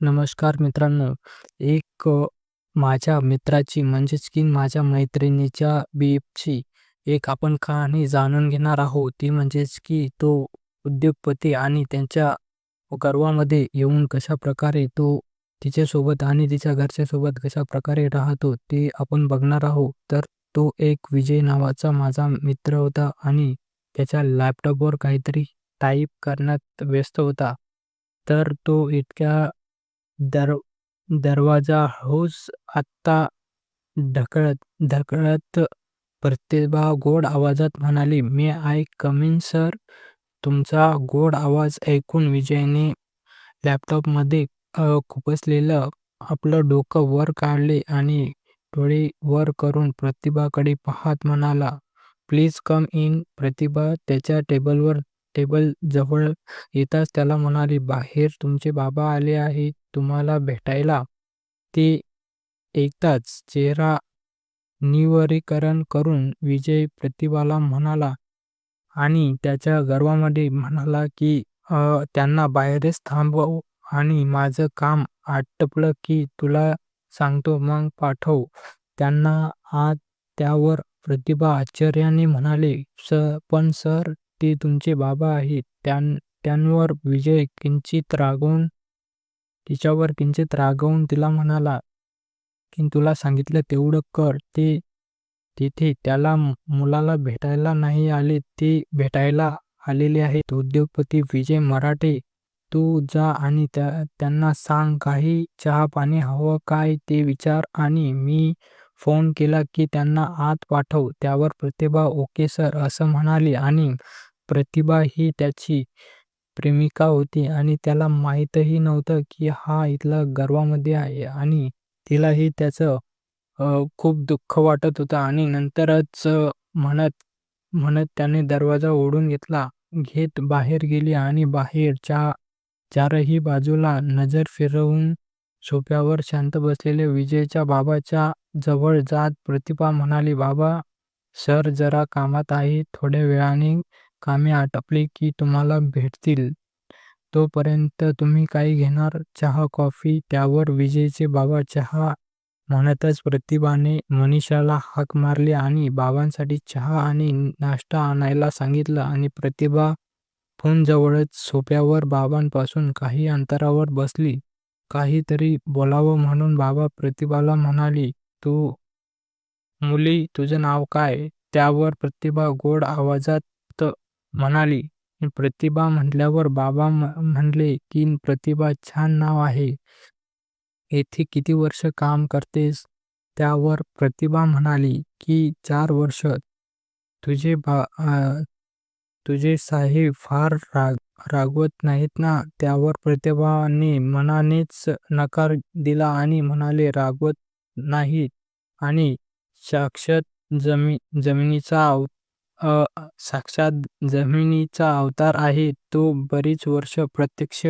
नमस्कार मित्रांनो, एक माझ्या मित्राची म्हणजेच की माझ्या मैत्रिणीच्या बीपची एक आपण कहाणी जाणून घेणार आहोत. ती म्हणजेच की तो उद्योगपती आणि त्यांच्या गर्वामध्ये येऊन कशा प्रकारे तो तिच्यासोबत आणि तिच्या घरच्यासोबत कशा प्रकारे राहतो ते आपण बघणार आहोत. तर तो एक विजय नावाचा माझा मित्र होता आणि त्याच्या लॅपटॉपवर काहीतरी टाईप करण्यात व्यस्त होता. तर तो इतक्या दरवाजा हौस आत्ता ढकलत ढकलत प्रतिभा गोड आवाजात म्हणाली, "may I come in sir?" तुमचा गोड आवाज ऐकून विजयने लॅपटॉपमध्ये अ, खुपसलेलं आपलं डोकं वर काढले आणि डोळे वर करून प्रतिभाकडे पाहत म्हणाला, "प्लीज कम इन." प्रतिभा त्याच्या टेबलवर टेबल जवळ येताच त्याला म्हणाली, "बाहेर तुमचे बाबा आले आहेत तुम्हाला भेटायला." ते ऐकताच चेहरा निवरीकरण करून विजय प्रतिभाला म्हणाला आणि त्याच्या गर्वामध्ये म्हणाला की त्यांना बाहेरच थांबव आणि माझं काम आटपलं की तुला सांगतो मग पाठव त्यांना आत." त्यावर प्रतिभा आश्चर्याने म्हणाले, "पण सर, ते तुमचे बाबा आहेत." त्यांवर विजय किंचित रागावून तिच्यावर किंचित रागावून तिला म्हणाला, की "तुला सांगितलं तेवढं कर." ते तिथे त्याला मुलाला भेटायला नाही आले, ते भेटायला आलेले आहेत उद्योगपती विजय मराठे. तू जा आणि त्यांना सांग काही चहा-पाणी हवं काय ते विचार आणि मी फोन केला की त्यांना आत पाठव." त्यावर प्रतिभा "ओके सर" असं म्हणाली आणि प्रतिभा ही त्याची प्रेमिका होती आणि त्याला माहीतही नव्हतं की हा इथला गर्वामध्ये आहे आणि तिलाही त्याचं खूप दुःख वाटत होतं आणि नंतरच म्हणत म्हणत त्याने दरवाजा ओढून घेतला घेत बाहेर गेली आणि बाहेर चारही बाजूला नजर फिरवून सोप्यावर शांत बसलेल्या विजयच्या बाबाच्या जवळ जात प्रतिभा म्हणाली, "बाबा, सर जरा कामात आहे थोड्या वेळाने कामे आटपली की तुम्हाला भेटतील. तोपर्यंत तुम्ही काय घेणार? चहा कॉफी?" त्यावर विजयचे बाबा चहा म्हणतच प्रतिभाने मनीषाला हाक मारली आणि बाबांसाठी चहा आणि नाश्ता आणायला सांगितलं आणि प्रतिभा फोनजवळच सोप्यावर बाबांपासून काही अंतरावर बसली. काहीतरी बोलावं म्हणून बाबा प्रतिभाला म्हणाली "तू मुली तुझं नाव काय? त्यावर प्रतिभा गोड आवाजात म्हणाली. प्रतिभा म्हटल्यावर बाबा म्हणाले की प्रतिभा छान नाव आहे. येथे किती वर्ष काम करतेस? त्यावर प्रतिभा म्हणाली की चार वर्ष. तुझे साहेब फार रागवत नाहीत ना? त्यावर प्रतिभाने मनानेच नकार दिला आणि म्हणाले "रागवत नाहीत आणि साक्षात जमिनीचा साक्षात जमिनीचा अवतार आहे. तो बरीच वर्ष प्रत्यक्ष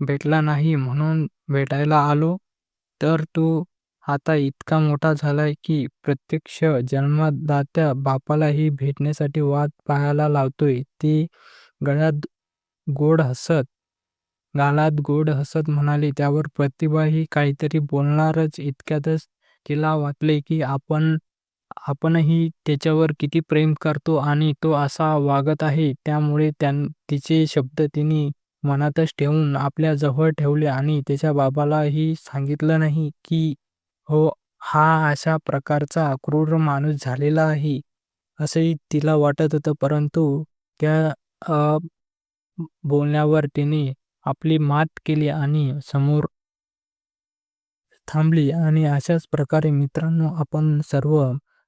भेटला नाही म्हणून भेटायला आलो. तर तो आता इतका मोठा झालाय की प्रत्यक्ष जन्मदात्या बापालाही भेटण्यासाठी वाट पाहायला लावतोय." ती गळ्यात गोड हसत गाळात गोड हसत म्हणाली. त्यावर प्रतिभाही काहीतरी बोलणारच इतक्यातच तिला वाटले की आपण आपणही त्याच्यावर किती प्रेम करतो आणि तो असा वागत आहे. त्यामुळे तिचे शब्द तिने मनातच ठेवून आपल्या जवळ ठेवले आणि त्याच्या बाबालाही सांगितलं नाही की हो हा अशा प्रकारचा क्रूर माणूस झालेला आहे. असंही तिला वाटत होतं. परंतु त्या बोलण्यावर तिने आपली मात केली आणि समोर थांबली आणि अशाच प्रकारे मित्रांनो आपण सर्व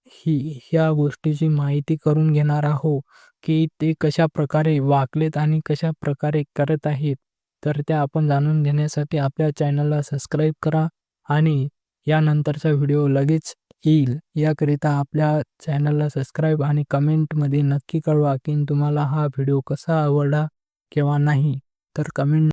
ह्या गोष्टीची माहिती करून घेणार आहोत की ते कशा प्रकारे वागलेत आणि कशा प्रकारे करत आहेत. तर त्या आपण जाणून घेण्यासाठी आपल्या चॅनलला सबस्क्राईब करा आणि यानंतरचा व्हिडिओ लगेच येईल याकरिता आपल्या चॅनलला सबस्क्राईब आणि कमेंटमध्ये नक्की कळवा की तुम्हाला हा व्हिडिओ कसा आवडला किंवा नाही. तर कमेंट